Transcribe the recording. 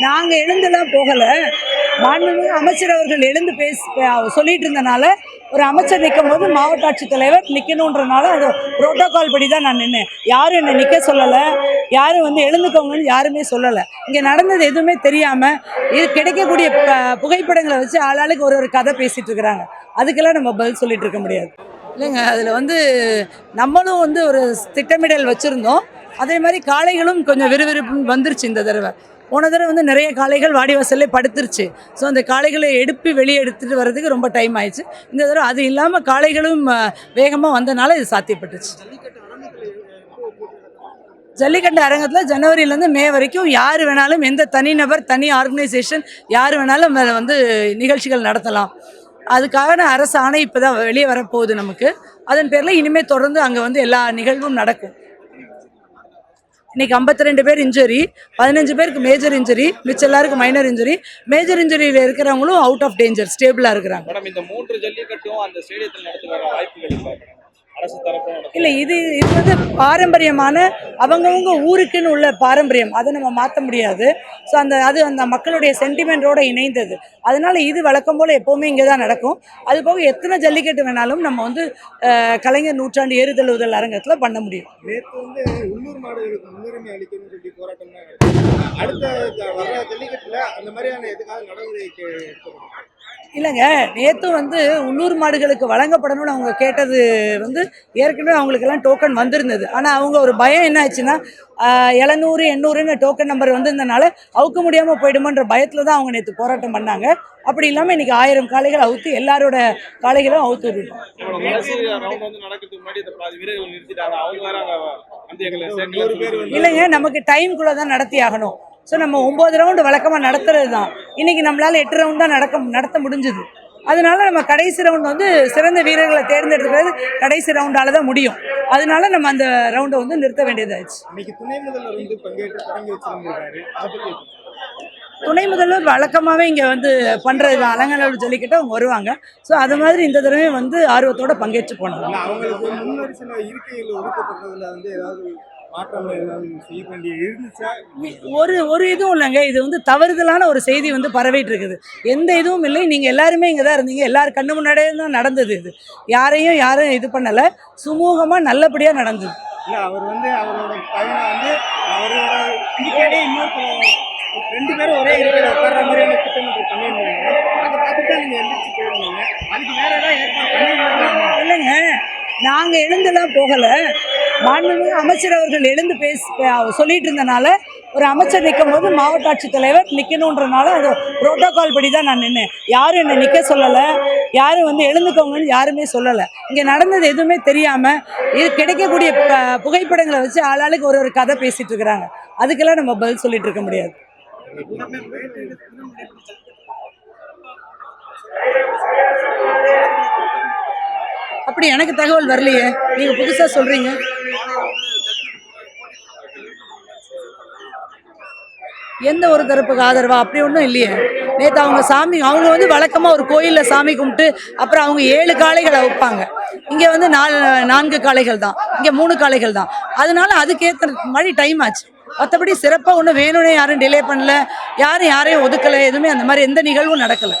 நாங்கள் எழுந்துலாம் போகலை. மாண்புமிகு அமைச்சர் அவர்கள் எழுந்து பேசி சொல்லிட்டு இருந்தனால ஒரு அமைச்சர் நிற்கும் போது மாவட்ட ஆட்சித்தலைவர் நிற்கணுன்றனால அது புரோட்டோகால் படி தான் நான் நின்னேன். யாரும் என்னை நிற்க சொல்லலை. யாரும் வந்து எழுந்துக்கோங்கன்னு யாருமே சொல்லலை. இங்கே நடந்தது எதுவுமே தெரியாமல் இது கிடைக்கக்கூடிய ப- புகைப்படங்களை வச்சு ஆளாளுக்கு ஒரு ஒரு கதை பேசிகிட்டு இருக்கிறாங்க. அதுக்கெல்லாம் நம்ம பதில் சொல்லிட்டு இருக்க முடியாது. இல்லைங்க அதில் வந்து நம்மளும் வந்து ஒரு திட்டமிடல் வச்சுருந்தோம். அதே மாதிரி காளைகளும் கொஞ்சம் விறுவிறுப்பு வந்துருச்சு இந்த தடவை. போன தடவை வந்து நிறைய காளைகள் வாடிவாசல்லே படுத்துருச்சு. ஸோ அந்த காளைகளை எடுப்பி வெளியே எடுத்துகிட்டு வர்றதுக்கு ரொம்ப டைம் ஆயிடுச்சு. இந்த தடவை அது இல்லாமல் காளைகளும் வேகமாக வந்தனால இது சாத்தியப்பட்டுச்சு. ஜல்லிக்கட்டு அரங்கத்தில் ஜனவரியிலேருந்து மே வரைக்கும் யார் வேணாலும் எந்த தனிநபர் தனி ஆர்கனைசேஷன் யார் வேணாலும் வந்து நிகழ்ச்சிகள் நடத்தலாம். அதுக்கான அரசு ஆணை இப்போ தான் வெளியே வரப்போகுது நமக்கு. அதன் பேரில் இனிமேல் தொடர்ந்து அங்கே வந்து எல்லா நிகழ்வும் நடக்கும். இன்னைக்கு 52 ரெண்டு பேர் இன்ஜுரி பதினஞ்சு பேருக்கு மேஜர் இன்ஜுரி மிச்ச எல்லாருக்கும் மைனர் இன்ஜுரி மேஜர் இன்ஜுரியில் இருக்கிறவங்களும் அவுட் ஆஃப் டேஞ்சர் ஸ்டேபிளாக இருக்கிறாங்க. மேடம் இந்த மூன்று ஜல்லிக்கட்டும் அந்த ஸ்டேடியத்தில் நடத்துகிற வாய்ப்புகள் இல்லை இது இது வந்து பாரம்பரியமான அவங்கவுங்க ஊருக்குன்னு உள்ள பாரம்பரியம். அதை நம்ம மாற்ற முடியாது. ஸோ அந்த அது அந்த மக்களுடைய சென்டிமெண்ட்டோட இணைந்தது. அதனால இது வழக்கம் போல் எப்போவுமே இங்கே தான் நடக்கும். அது போக எத்தனை ஜல்லிக்கட்டு வேணாலும் நம்ம வந்து கலைஞர் நூற்றாண்டு ஏறுதழுவுதல் அரங்கத்தில் பண்ண முடியும். நேற்று வந்து உள்ளூர் மாடுகளுக்கு முன்னுரிமை அளிக்கணும்னு சொல்லி போராட்டம். அடுத்த வர்ற ஜல்லிக்கட்டுல அந்த மாதிரியான எதுக்காக நடவடிக்கை இல்லைங்க நேற்று வந்து உள்ளூர் மாடுகளுக்கு வழங்கப்படணும்னு அவங்க கேட்டது வந்து ஏற்கனவே அவங்களுக்கெல்லாம் டோக்கன் வந்திருந்தது. ஆனால் அவங்க ஒரு பயம் என்ன ஆச்சுன்னா எழுநூறு எண்ணூறுன்னு டோக்கன் நம்பர் வந்திருந்தனால அவுக்க முடியாமல் போயிடுமோன்ற பயத்தில் தான் அவங்க நேற்று போராட்டம் பண்ணாங்க. அப்படி இல்லாமல் இன்றைக்கி ஆயிரம் காளைகள் அவுத்து எல்லாரோட காளைகளும் அவுத்து விட்டுட்டோம். இல்லைங்க நமக்கு டைம்குள்ளே தான் நடத்தி ஆகணும் ஸோ நம்ம ஒம்பது ரவுண்டு வழக்கமாக நடத்துறது தான் இன்னைக்கு நம்மளால் எட்டு ரவுண்ட் தான் நடக்க நடத்த முடிஞ்சுது. அதனால நம்ம கடைசி ரவுண்ட் வந்து சிறந்த வீரர்களை தேர்ந்தெடுக்கிறது கடைசி ரவுண்டால தான் முடியும். அதனால நம்ம அந்த ரவுண்டை வந்து நிறுத்த வேண்டியதாச்சு துணை முதல்வர் வழக்கமாகவே இங்கே வந்து பண்ணுறது தான் அலங்கநல்லூர் ஜல்லிக்கட்டு அவங்க வருவாங்க. ஸோ அது மாதிரி இந்த தடவையும் வந்து ஆர்வத்தோட பங்கேற்று போனாங்க ஒரு ஒரு இதுவும் இல்லைங்க. இது வந்து தவறுதலான ஒரு செய்தி வந்து பரவிட்டு இருக்குது எந்த இதுவும் இல்லை. நீங்கள் எல்லாருமே இங்கே தான் இருந்தீங்க. எல்லாரும் கண்ணு முன்னாடியே தான் நடந்தது இது. யாரையும் யாரும் இது பண்ணலை. சுமூகமாக நல்லபடியாக நடந்தது. இல்ல அவர் வந்து அவரோட பையனை வந்து அவரோட இருக்கையிலே இன்னொருத்தர் ரெண்டு பேரும் ஒரே இருக்கையில உட்கார்ற மாதிரியான திட்டமிட்டு பண்ணியிருந்தாங்க. அதை பார்த்துட்டு தான் நீங்க எந்திரிச்சு போயிருந்தீங்க. அதுக்கு வேற ஏதாவது ஏற்பாடு பண்ணியிருந்தாங்க இல்லைங்க. நாங்கள் எழுந்துலாம் போகலை. மாண்புமிகு அமைச்சர் அவர்கள் எழுந்து பேசி சொல்லிட்டு இருந்தனால ஒரு அமைச்சர் நிற்கும் போது மாவட்ட ஆட்சித்தலைவர் நிற்கணுன்றனால அது ப்ரோட்டோகால் படி தான் நான் நின்னேன். யாரும் என்னை நிற்க சொல்லலை. யாரும் வந்து எழுந்துக்கோங்கன்னு யாருமே சொல்லலை. இங்கே நடந்தது எதுவுமே தெரியாமல் இது கிடைக்கக்கூடிய புகைப்படங்களை வச்சு ஆளாளுக்கு ஒரு ஒரு கதை பேசிட்டு இருக்கிறாங்க. அதுக்கெல்லாம் நம்ம பதில் சொல்லிட்டு இருக்க முடியாது. அப்படி எனக்கு தகவல் வரலையே. நீங்க புதுசா சொல்றீங்க. எந்த ஒரு தரப்புக்கு ஆதரவா? அப்படி ஒன்றும் இல்லையே. நேற்று அவங்க சாமி அவங்க வந்து வழக்கமாக ஒரு கோயிலில் சாமி கும்பிட்டு அப்புறம் அவங்க ஏழு காளைகளை வைப்பாங்க. இங்கே வந்து நாலு நான்கு காளைகள் தான். இங்கே மூணு காளைகள் தான். அதனால அதுக்கேற்ற மாதிரி டைம் ஆச்சு. மற்றபடி சிறப்பாக ஒன்றும் வேணும்னே யாரும் டிலே பண்ணல. யாரும் யாரையும் ஒதுக்கலை. எதுவுமே அந்த மாதிரி எந்த நிகழ்வும் நடக்கலை.